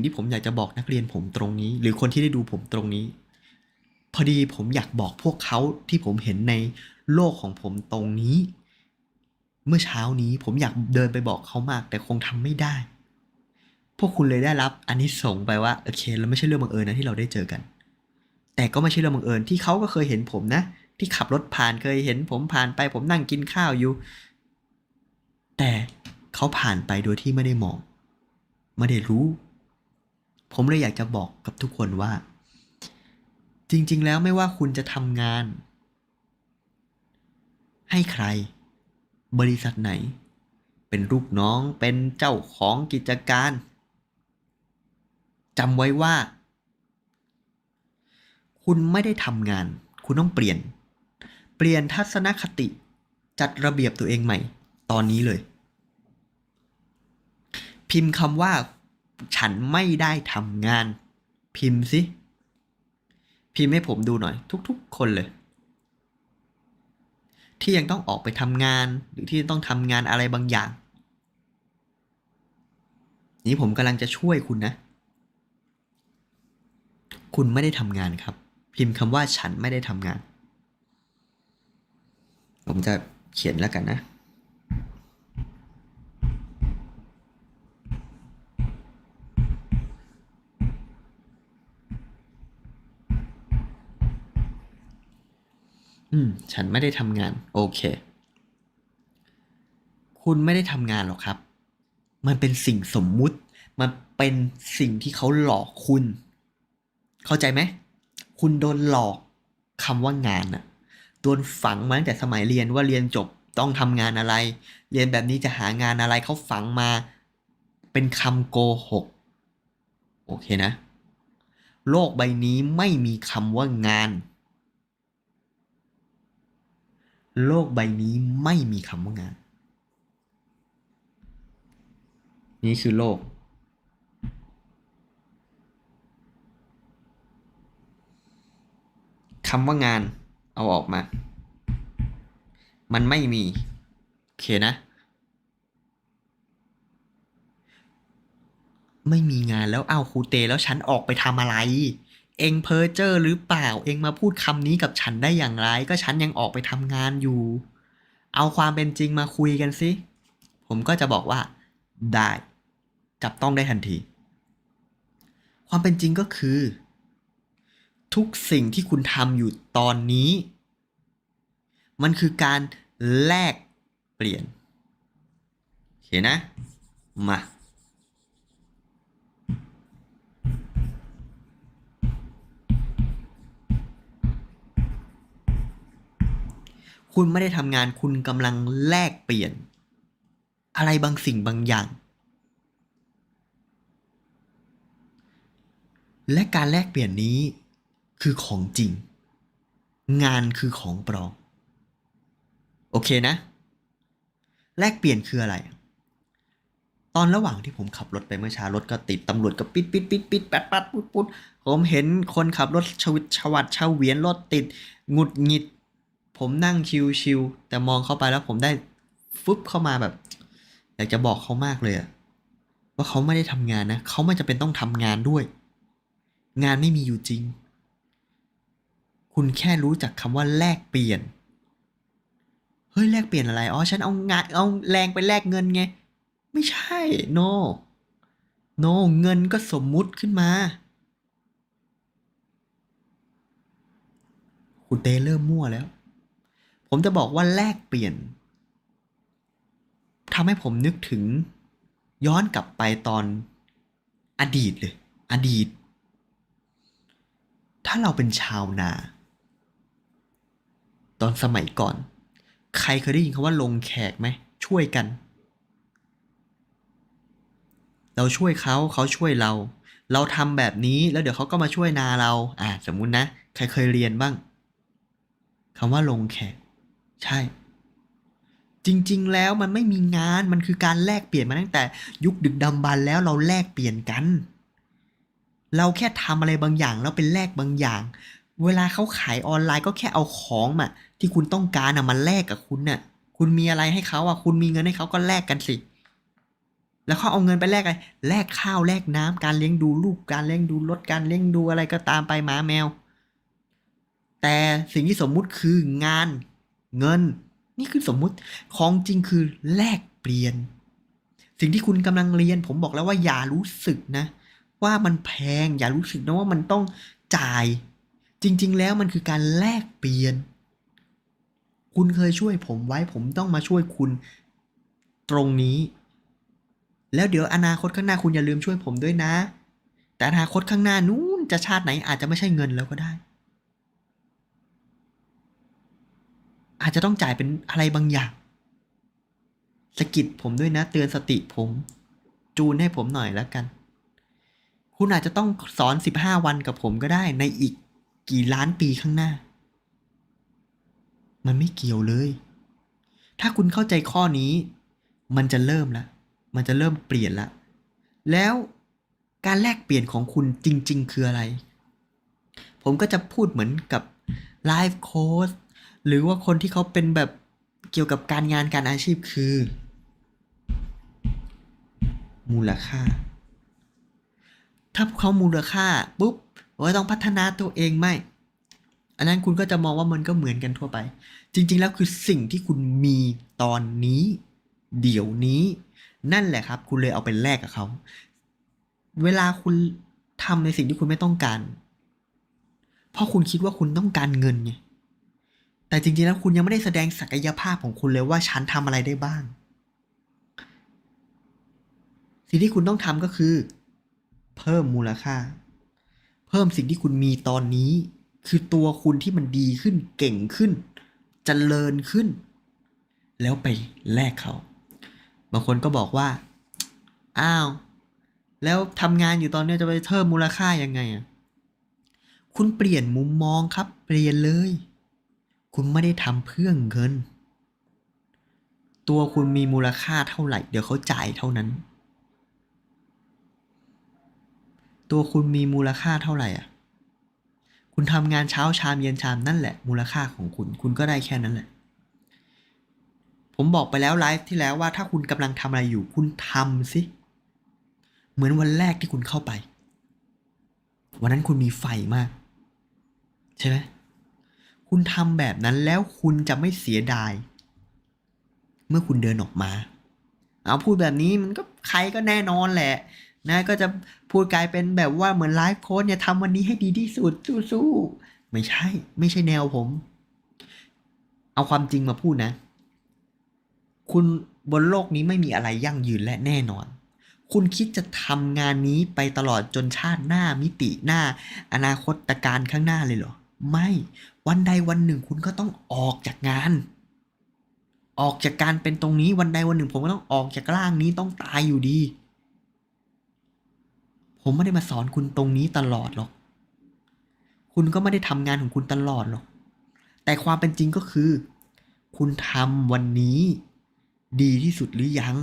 งที่ผมอยากจะบอกนักเรียนผมตรงนี้ หรือคนที่ได้ดูผมตรงนี้ พอดีผมอยากบอกพวกเขาที่ผมเห็นในโลกของผมตรงนี้ เมื่อเช้านี้ผมอยากเดินไปบอกเขามาก แต่คงทำไม่ได้ พวกคุณเลยได้รับอันนี้ส่งไปว่าโอเคแล้วไม่ใช่เรื่องบังเอิญนะที่เราได้เจอกัน แต่ก็ไม่ใช่เรื่องบังเอิญที่เขาก็เคยเห็นผมนะ ที่ขับรถผ่านเคยเห็นผมผ่านไป ผมนั่งกินข้าวอยู่ แต่เขาผ่านไปโดยที่ไม่ได้มองไม่ได้รู้ ผมเลยอยากจะบอกกับทุกคนว่า จริง ๆ แล้วไม่ว่าคุณจะทำงาน ให้ใคร บริษัทไหน เป็นลูกน้องเป็นเจ้าของกิจการจำไว้ว่า คุณไม่ได้ทำงาน คุณต้องเปลี่ยน เปลี่ยนทัศนคติจัดระเบียบตัวเองใหม่ ตอนนี้เลย พิมพ์คำว่า ฉันไม่ได้ทำงาน พิมพ์สิ พิมพ์ให้ผมดูหน่อย ทุกๆ คนเลย ที่ยังต้องออกไปทำงาน หรือที่ต้องทำงานอะไรบางอย่าง นี้ผมกำลังจะช่วยคุณนะ คุณไม่ได้ทำงานครับ พิมพ์คำว่าฉันไม่ได้ทำงาน ผมจะเขียนแล้วกันนะ อืม ฉันไม่ได้ทำงาน โอเค คุณไม่ได้ทำงานหรอกครับ มันเป็นสิ่งสมมุติ มันเป็นสิ่งที่เขาหลอกคุณ เข้าใจไหม คุณโดนหลอกคำว่างานน่ะโดนฝังมาตั้งแต่สมัยเรียนว่าเรียนจบต้องทำงานอะไร เรียนแบบนี้จะหางานอะไรเขาฝังมา เป็นคำโกหก โอเคนะ โลกใบนี้ไม่มีคำว่างาน โลกใบนี้ไม่มีคำว่างาน นี่คือโลก คำว่างานเอาออกมา มันไม่มี โอเคนะ ไม่มีงานแล้วอ้าวครูเตแล้วฉันออกไปทำอะไร เองเพอเจอร์หรือเปล่า เองมาพูดคำนี้กับฉันได้อย่างไร ก็ฉันยังออกไปทำงานอยู่ เอาความเป็นจริงมาคุยกันสิ ผมก็จะบอกว่า ได้ จับต้องได้ทันที ความเป็นจริงก็คือ ทุกสิ่งที่คุณทำอยู่ตอนนี้ มันคือการแลกเปลี่ยนโอเคนะ มา คุณไม่ได้ทำงานคุณกำลังแลกเปลี่ยน อะไรบางสิ่งบางอย่าง และการแลกเปลี่ยนนี้คือของจริง งานคือของปลอมโอเคนะ แลกเปลี่ยนคืออะไร ตอนระหว่างที่ผมขับรถไปเมื่อเช้ารถก็ติดตำรวจก็ปิดปิดปิดปิดแปดปัดปุ๊ดปุ๊ดผมเห็นคนขับรถชวิตชวัดชาเวียนรถติดหงุดหงิด ผมนั่งชิวๆแต่มองเข้าไปแล้วผมได้ฟึบเข้ามาแบบ อยากจะบอกเขามากเลยอะว่าเขาไม่ได้ทำงานนะเขาไม่จำเป็นต้องทำงานด้วย งานไม่มีอยู่จริง คุณแค่รู้จักคำว่าแลกเปลี่ยนเฮ้ยแลกเปลี่ยนอะไร อ๋อ ฉันเอางานเอาแรงไปแลกเงินไง ไม่ใช่ no no เงินก็สมมุติขึ้นมา คุณเตเริ่มมั่วแล้ว ผมจะบอกว่าแลกเปลี่ยนทำให้ผมนึกถึงย้อนกลับไปตอนอดีตเลย อดีต ถ้าเราเป็นชาวนา ตอนสมัยก่อน ใครเคยได้ยินคำว่าลงแขกไหม ช่วยกัน เราช่วยเขาเขาช่วยเรา เราทำแบบนี้แล้วเดี๋ยวเขาก็มาช่วยนาเรา อ่า สมมุตินะ ใครเคยเรียนบ้างคำว่าลงแขก ใช่ จริง ๆ แล้วมันไม่มีงานมันคือการแลกเปลี่ยนมาตั้งแต่ ยุคดึกดำบรรพ์แล้วเราแลกเปลี่ยนกัน เราแค่ทำอะไรบางอย่างแล้วเป็นแลกบางอย่าง เวลาเขาขายออนไลน์ก็แค่เอาของมาที่คุณต้องการอะมาแลกกับคุณน่ะ คุณมีอะไรให้เขาอะคุณมีเงินให้เขาก็แลกกันสิแล้วเขาเอาเงินไปแลกอะไร แลกข้าวแลกน้ำการเลี้ยงดูลูกการเลี้ยงดูรถการเลี้ยงดูอะไรก็ตามไปหมาแมว แต่สิ่งที่สมมุติคืองาน เงิน นี่คือสมมุติของจริงคือแลกเปลี่ยน สิ่งที่คุณกำลังเรียน ผมบอกแล้วว่าอย่ารู้สึกนะ ว่ามันแพงอย่ารู้สึกนะว่ามันต้องจ่าย จริง ๆ แล้วมันคือการแลกเปลี่ยน คุณเคยช่วยผมไว้ ผมต้องมาช่วยคุณตรงนี้ แล้วเดี๋ยวอนาคตข้างหน้าคุณอย่าลืมช่วยผมด้วยนะ แต่อนาคตข้างหน้านู้นจะชาติไหนอาจจะไม่ใช่เงินแล้วก็ได้ อาจจะต้องจ่ายเป็นอะไรบางอย่างสกิดผมด้วยนะเตือนสติผม จูนให้ผมหน่อยแล้วกัน คุณอาจจะต้องสอนสิบห้าวันกับผมก็ได้ในอีกกี่ล้านปีข้างหน้า มันไม่เกี่ยวเลย ถ้าคุณเข้าใจข้อนี้ มันจะเริ่มละ มันจะเริ่มเปลี่ยนละ แล้วการแลกเปลี่ยนของคุณจริง ๆ คืออะไร ผมก็จะพูดเหมือนกับไลฟ์โค้ช หรือว่าคนที่เขาเป็นแบบเกี่ยวกับการงานการอาชีพคือ มูลค่า ถ้าเขามูลค่าปุ๊บว่าต้องพัฒนาตัวเองไม่ อันนั้นคุณก็จะมองว่ามันก็เหมือนกันทั่วไป จริง ๆ แล้วคือสิ่งที่คุณมีตอนนี้ เดี๋ยวนี้ นั่นแหละครับ คุณเลยเอาไปแลกกับเขา เวลาคุณทำในสิ่งที่คุณไม่ต้องการ เพราะคุณคิดว่าคุณต้องการเงินไง แต่จริงๆแล้วคุณยังไม่ได้แสดงศักยภาพของคุณเลยว่าฉันทำอะไรได้บ้าง สิ่งที่คุณต้องทำก็คือ เพิ่มมูลค่า เพิ่มสิ่งที่คุณมีตอนนี้ คือตัวคุณที่มันดีขึ้นเก่งขึ้นจเจริญขึ้น แล้วไปแลกเขา บางคนก็บอกว่า อ้าว แล้วทำงานอยู่ตอนนี้จะไปเพิ่มมูลค่ายังไงอะคุณเปลี่ยนมุมมองครับ เปลี่ยนเลย คุณไม่ได้ทำเพื่อเงิน ตัวคุณมีมูลค่าเท่าไหร่ เดี๋ยวเขาจ่ายเท่านั้น ตัวคุณมีมูลค่าเท่าไหร่อะ คุณทำงานเช้าชามเย็นชามนั่นแหละ มูลค่าของคุณ คุณก็ได้แค่นั้นแหละ ผมบอกไปแล้วไลฟ์ที่แล้วว่าถ้าคุณกำลังทำอะไรอยู่ คุณทำสิ เหมือนวันแรกที่คุณเข้าไป วันนั้นคุณมีไฟมาก ใช่ไหม คุณทำแบบนั้นแล้วคุณจะไม่เสียดาย เมื่อคุณเดินออกมา เอาพูดแบบนี้มันก็ใครก็แน่นอนแหละ นะก็จะพูดกลายเป็นแบบว่าเหมือนไลฟ์โค้ดเนี่ยทำวันนี้ให้ดีที่สุดสู้ๆไม่ใช่ ไม่ใช่แนวผม เอาความจริงมาพูดนะ คุณบนโลกนี้ไม่มีอะไรยั่งยืนและแน่นอนคุณคิดจะทำงานนี้ไปตลอดจนชาติหน้ามิติหน้า อนาคตการข้างหน้าเลยเหรอ ไม่วันใดวันหนึ่งคุณก็ต้องออกจากงาน ออกจากการเป็นตรงนี้วันใดวันหนึ่ง ผมก็ต้องออกจากร่างนี้ต้องตายอยู่ดี ผมไม่ได้มาสอนคุณตรงนี้ตลอดหรอก คุณก็ไม่ได้ทำงานของคุณตลอดหรอก แต่ความเป็นจริงก็คือ คุณทำวันนี้ ดีที่สุดหรือยัง